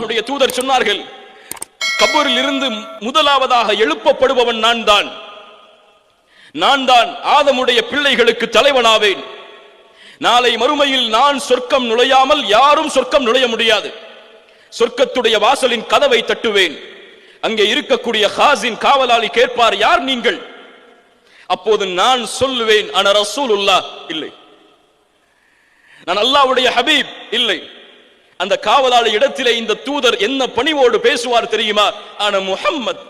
அவருடைய தூதர் சொன்னார்கள் கபூரில் இருந்து முதலாவதாக எழுப்பப்படுபவன் நான் தான். நான் தான் ஆதமுடைய பிள்ளைகளுக்கு தலைவனாவேன். நாளை மறுமையில் நான் சொர்க்கம் நுழையாமல் யாரும் சொர்க்கம் நுழைய முடியாது. சொர்க்கத்துடைய வாசலின் கதவை தட்டுவேன். அங்கே இருக்கக்கூடிய ஹாசின் காவலாளி கேட்பார் யார் நீங்கள்? அப்போது நான் சொல்லுவேன் அன ரசூல் இல்லை. நான் அல்லாவுடைய ஹபீப். இல்லை. அந்த காவலாளி இடத்திலே இந்த தூதர் என்ன பணிவோடு பேசுவார் தெரியுமா? ஆன முஹம்மத்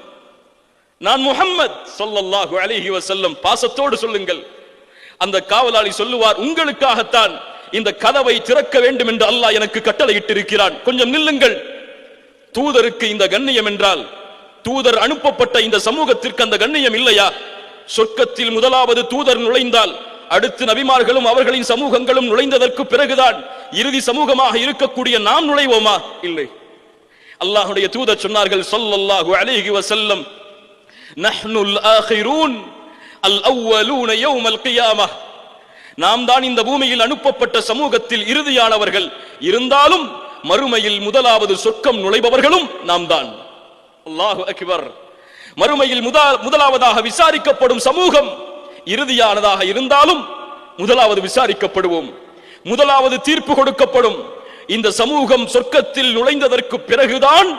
நான் முஹம்மத் சொல்லல்லாஹு அலிஹி வசல்லம் பாசத்தோடு சொல்லுங்கள். அந்த காவலாளி சொல்லுவார் உங்களுக்காகத்தான் இந்த கதவை திறக்க வேண்டும் என்று அல்லாஹ் எனக்கு கட்டளையிட்டிருக்கிறான். கொஞ்சம் நில்லுங்கள். தூதருக்கு இந்த கண்ணியம் என்றால் தூதர் அனுப்பப்பட்ட இந்த சமூகத்திற்கு அந்த கண்ணியம் இல்லையா? சொர்க்கத்தில் முதலாவது தூதர் நுழைந்தால் அடுத்து நபிமார்களும் அவர்களின் சமூகங்களும் நுழைந்ததற்கு பிறகுதான் இறுதி சமூகமாக இருக்கக்கூடிய நாம் நுழைவோமா? இல்லை. அல்லாஹுடைய தூதர் சொன்னார்கள் சொல்லல்லாஹு அலிஹி வசல்லம் நஹ்னுல் ஆஹிரூன் அல் அவ்வலூன யௌமல் கியாமஹ் நாம் தான் இந்த பூமியில் அனுப்பப்பட்ட சமூகத்தில் இறுதியானவர்கள். இருந்தாலும் மறுமையில் முதலாவது சொர்க்கம் நுழைபவர்களும் நாம் தான். அல்லாஹு அக்பர். மறுமையில் முதலாவதாக விசாரிக்கப்படும் சமூகம் இறுதியானதாக இருந்தாலும் முதலாவது விசாரிக்கப்படுவோம். முதலாவது தீர்ப்பு கொடுக்கப்படும். இந்த சமூகம் சொர்க்கத்தில் நுழைந்ததற்கு பிறகுதான்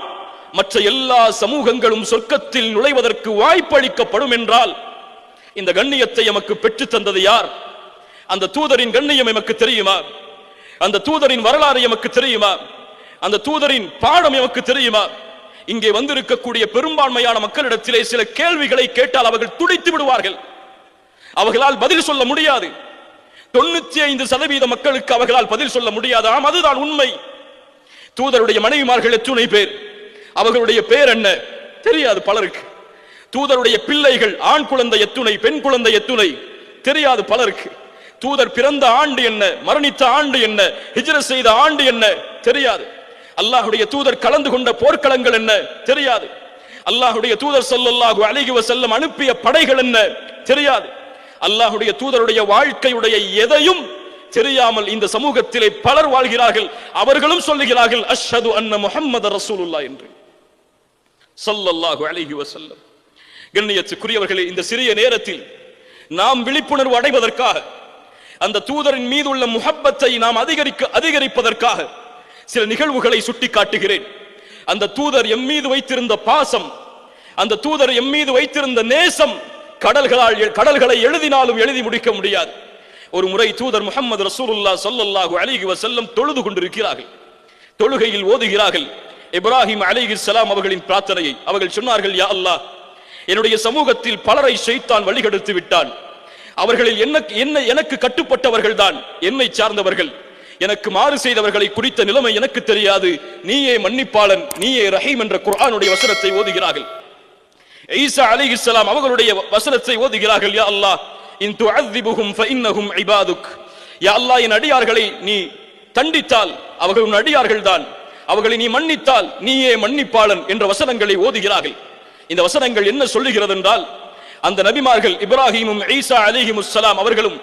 மற்ற எல்லா சமூகங்களும் சொர்க்கத்தில் நுழைவதற்கு வாய்ப்பளிக்கப்படும் என்றால் இந்த கண்ணியத்தை எமக்கு பெற்றுத் தந்தது யார்? அந்த தூதரின் கண்ணியம் எமக்கு தெரியுமா? அந்த தூதரின் வரலாறு எமக்கு தெரியுமா? அந்த தூதரின் பாடம் எமக்கு தெரியுமா? இங்கே வந்திருக்கக்கூடிய பெரும்பான்மையான மக்களிடத்திலே சில கேள்விகளை கேட்டால் அவர்கள் துடித்து விடுவார்கள். அவர்களால் பதில் சொல்ல முடியாது. தொண்ணூத்தி ஐந்து சதவீத மக்களுக்கு அவர்களால் பதில் சொல்ல முடியாது. ஆம் அதுதான் உண்மை. தூதருடைய மனைவிமார்கள் எத்துணை பேர்? அவர்களுடைய பேர் என்ன? தெரியாது பலருக்கு. தூதருடைய பிள்ளைகள் ஆண் குழந்தை எத்துணை பெண் குழந்தை எத்துணை தெரியாது பலருக்கு. தூதர் பிறந்த ஆண்டு என்ன? மரணித்த ஆண்டு என்ன? ஹிஜர செய்த ஆண்டு என்ன? தெரியாது. அல்லாஹுடைய தூதர் கலந்து கொண்ட போர்க்களங்கள் என்ன? தெரியாது. அல்லாஹுடைய தூதர் ஸல்லல்லாஹு அலைஹி செல்லம் அனுப்பிய படைகள் என்ன? தெரியாது. அல்லாஹுடைய தூதருடைய வாழ்க்கையுடைய எதையும் தெரியாமல் இந்த சமூகத்திலே பலர் வாழ்கிறார்கள். அவர்களும் சொல்லுகிறார்கள் அஷ்ஹது அன்ன முஹம்மது ரசூலுல்லா என்று. சொல்லல்லாஹு அலைஹி வஸல்லம். கண்ணியத்துக்குரியவர்களே இந்த சிறிய நேரத்தில் நாம் விழிப்புணர்வு அடைவதற்காக அந்த தூதரின் மீது உள்ள முஹப்பத்தை நாம் அதிகரிக்க அதிகரிப்பதற்காக சில நிகழ்வுகளை சுட்டி காட்டுகிறேன் அந்த தூதர் எம் மீது வைத்திருந்த பாசம் அந்த தூதர் எம் மீது வைத்திருந்த நேசம் கடல்களால் கடல்களை எழுதினாலும் எழுதி முடிக்க முடியாது. ஒரு முறை தூதர் முகமது ரசூலுல்லா ஸல்லல்லாஹு அலிஹி வசல்லம் தொழுது கொண்டிருக்கிறார்கள். தொழுகையில் ஓதுகிறார்கள். இப்ராஹிம் சலாம் அவர்களின் பிரார்த்தனையை. அவர்கள் சொன்னார்கள் யா அல்லா என்னுடைய சமூகத்தில் பலரை செய்தான் வழிகெடுத்து விட்டான். அவர்களில் என்ன என்ன எனக்கு கட்டுப்பட்டவர்கள் தான். என்னை சார்ந்தவர்கள். எனக்கு மாறு செய்தவர்களை குறித்த நிலைமை எனக்கு தெரியாது. நீயே மன்னிப்பாளன். நீயே ரஹீம் என்ற குர்ஆனுடைய வசனத்தை ஓதுகிறார்கள். ஈசா அலைஹிஸ்ஸலாம் அவர்களுடைய வசனத்தை ஓதுகிறார்கள் யா அல்லாஹ் இன் துஅذிபுஹும் ஃபஇன்னஹும் இபாதுக். யா அல்லாஹ் என் அடியார்களை நீ தண்டித்தால் அவர்கள் உன் அடியார்கள் தான் அவர்களை நீ மன்னித்தால் நீயே மன்னிப்பாளன் என்ற வசனங்களை ஓதுகிறார்கள். இந்த வசனங்கள் என்ன சொல்லுகிறது என்றால் அந்த நபிமார்கள் இப்ராஹிமும் ஈசா அலிஹிமுஸ்ஸலாம் அவர்களும்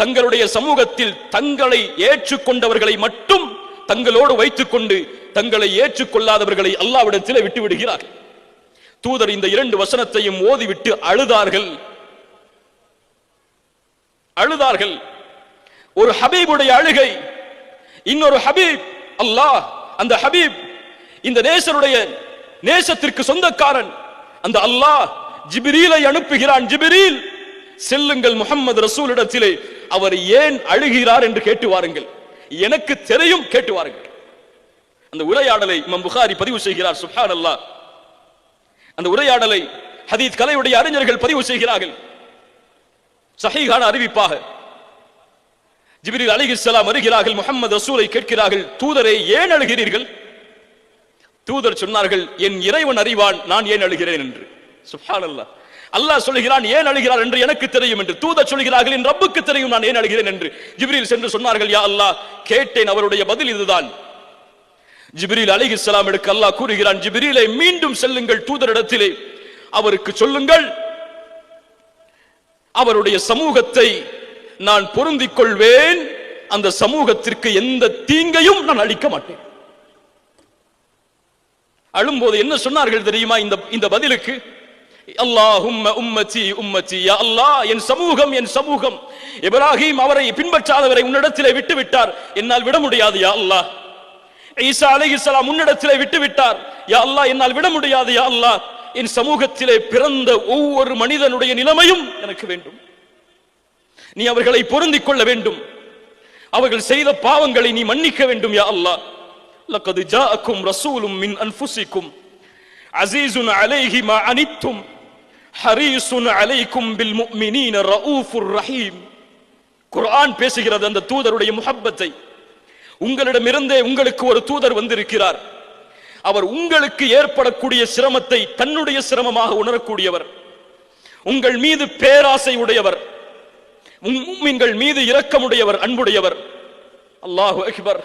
தங்களுடைய சமூகத்தில் தங்களை ஏற்றுக்கொண்டவர்களை மட்டும் தங்களோடு வைத்துக்கொண்டு தங்களை ஏற்றுக்கொள்ளாதவர்களை அல்லாவிடத்தில் விட்டு விடுகிறார்கள். தூதர் இந்த இரண்டு வசனத்தையும் ஓதிவிட்டு அழுதார்கள். அழுதார்கள். ஒரு ஹபீபுடைய அழுகை இன்னொரு ஹபீப் அல்லாஹ் அந்த ஹபீப் இந்த நேசருடைய நேசத்திற்கு சொந்தக்காரன் அந்த அல்லாஹ் ஜிபிரீலை அனுப்புகிறான். ஜிபிரீல் செல்லுங்கள் முகம்மது ரசூலிடத்திலே அவர் ஏன் அழுகிறார் என்று கேட்டு வாருங்கள். எனக்கு தெரியும் கேட்டு வாருங்கள். அந்த உரையாடலை இமாம் புகாரி பதிவு செய்கிறார் சுஹான் அல்லாஹ் அந்த உரையாடலை ஹதீத் கலையுடைய அறிஞர்கள் பதிவு செய்கிறார்கள். சஹீகான அறிவிப்பாக. ஜிபிரில் அலிஹிஸ்ஸலாம் வருகிறார்கள் முகமது ரசூலை கேட்கிறார்கள் தூதரை ஏன் அழுகிறீர்கள்? தூதர் சொன்னார்கள் என் இறைவன் அறிவான் நான் ஏன் அழுகிறேன்? என்று. சுப்ஹானல்லாஹ். அல்லாஹ் சொல்கிறான் ஏன் அழுகிறார் என்று எனக்கு தெரியும் என்று. தூதர் சொல்கிறார்கள் என் ரப்புக்கு தெரியும் நான் ஏன் அழுகிறேன்? என்று. ஜிப்ரில் சென்று சொன்னார்கள் யா அல்லாஹ் கேட்டேன் அவருடைய பதில் இதுதான். ஜிப்ரீல் அலைஹிஸ்ஸலாம் எடுக்க அல்லாஹ் கூறுகிறான் ஜிப்ரீலை மீண்டும் செல்லுங்கள் தூதரிடத்திலே. அவருக்கு சொல்லுங்கள் அவருடைய சமூகத்தை நான் பொருந்திக் கொள்வேன். அந்த சமூகத்திற்கு எந்த தீங்கையும் நான் அளிக்க மாட்டேன். அழும்போது என்ன சொன்னார்கள் தெரியுமா இந்த இந்த பதிலுக்கு? அல்லாஹும்ம உம்மத்தி உம்மத்தி யா அல்லாஹ் என் சமூகம் என் சமூகம். இப்ராஹிம் அவரை பின்பற்றாதவரை உன்னிடத்திலே விட்டு விட்டார் என்னால் விட முடியாது யா அல்லாஹ். ஈசா அலைஹிஸ்ஸலாம் உன்னிடத்திலே விட்டு விட்டார் யா அல்லா என்னால் விட முடியாது யா அல்லா. என் சமூகத்திலே பிறந்த ஒவ்வொரு மனிதனுடைய நிலைமையும் எனக்கு வேண்டும். நீ அவர்களை பொருந்திக் கொள்ள வேண்டும். அவர்கள் செய்த பாவங்களை நீ மன்னிக்க வேண்டும் யா அல்லாஹ் லக்கது ஜாஅக்கும் ரசூலும் மின் அன்ஃபுசிக்கும் அசீசுன் அலைஹி மா அனித்தும். ஹரீசுன் அலைக்கும் பில் முஃமினீன ரഊஃபுர் ரஹீம். குர்ஆன் பேசுகிறது அந்த தூதருடைய முஹப்பத்தை. உங்களிடமிருந்தே உங்களுக்கு ஒரு தூதர் வந்திருக்கிறார். அவர் உங்களுக்கு ஏற்படக்கூடிய சிரமத்தை தன்னுடைய சிரமமாக உணரக்கூடியவர். உங்கள் மீது பேராசை உடையவர். உங்கள் மீது இரக்கமுடையவர் அன்புடையவர். அல்லாஹு அக்பர்.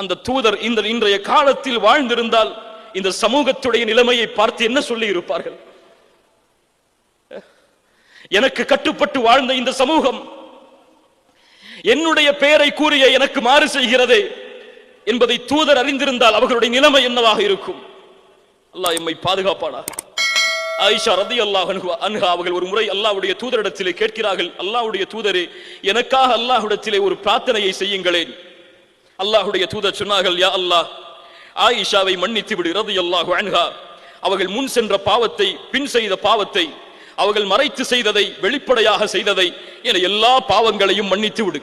அந்த தூதர் இந்த இன்றைய காலத்தில் வாழ்ந்திருந்தால் இந்த சமூகத்துடைய நிலைமையை பார்த்து என்ன சொல்லி இருப்பார்கள் எனக்கு கட்டுப்பட்டு வாழ்ந்த இந்த சமூகம் என்னுடைய பெயரை கூறிய எனக்கு மாறு செய்கிறதே என்பதை தூதர் அறிந்திருந்தால் அவர்களுடைய நிலைமை என்னவாக இருக்கும்? அல்லாஹ் எம்மை பாதுகாப்பானாக. ஆயிஷா ரதி அல்லாஹ் அன்ஹா அவர்கள் ஒரு முறை அல்லாஹ்வுடைய தூதரிடத்திலே கேட்கிறார்கள் அல்லாஹ்வுடைய தூதரே எனக்காக அல்லாஹ்விடத்திலே ஒரு பிரார்த்தனையை செய்யுங்களேன். அல்லாஹ்வுடைய தூதர் சொன்னார்கள் யா அல்லாஹ் ஆயிஷாவை மன்னித்து விடு ரதி அல்லாஹ் அன்ஹா அவர்கள் முன் சென்ற பாவத்தை பின் செய்த பாவத்தை அவர்கள் மறைத்து செய்ததை வெளிப்படையாக செய்ததை என எல்லா பாவங்களையும் மன்னித்து விடு.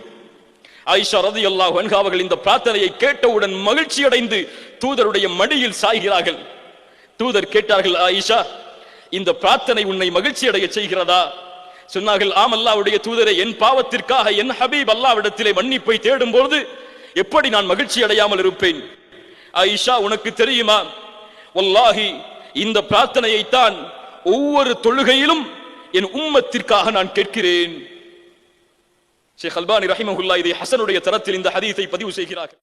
ஆயிஷா ரதி அல்லாஹ் அவர்கள் இந்த பிரார்த்தனையை கேட்டவுடன் மகிழ்ச்சி அடைந்து தூதருடைய மடியில் சாய்கிறார்கள். தூதர் கேட்டார்கள் ஆயிஷா இந்த பிரார்த்தனை உன்னை மகிழ்ச்சி அடைய செய்கிறதா? சொன்னார்கள் ஆம் அல்லாவுடைய தூதரை என் பாவத்திற்காக என் ஹபீப் அல்லாவிடத்திலே மன்னிப்பை தேடும் பொழுது எப்படி நான் மகிழ்ச்சி அடையாமல் இருப்பேன்? ஆயிஷா உனக்கு தெரியுமா? வல்லாஹி இந்த பிரார்த்தனையை தான் ஒவ்வொரு தொழுகையிலும் என் உம்மத்திற்காக நான் கேட்கிறேன். ஷேக் அல்பானி ரஹிமஹுல்லா இதை ஹசனுடைய தரத்தில் இந்த ஹதீஸை பதிவு செய்கிறார்கள்.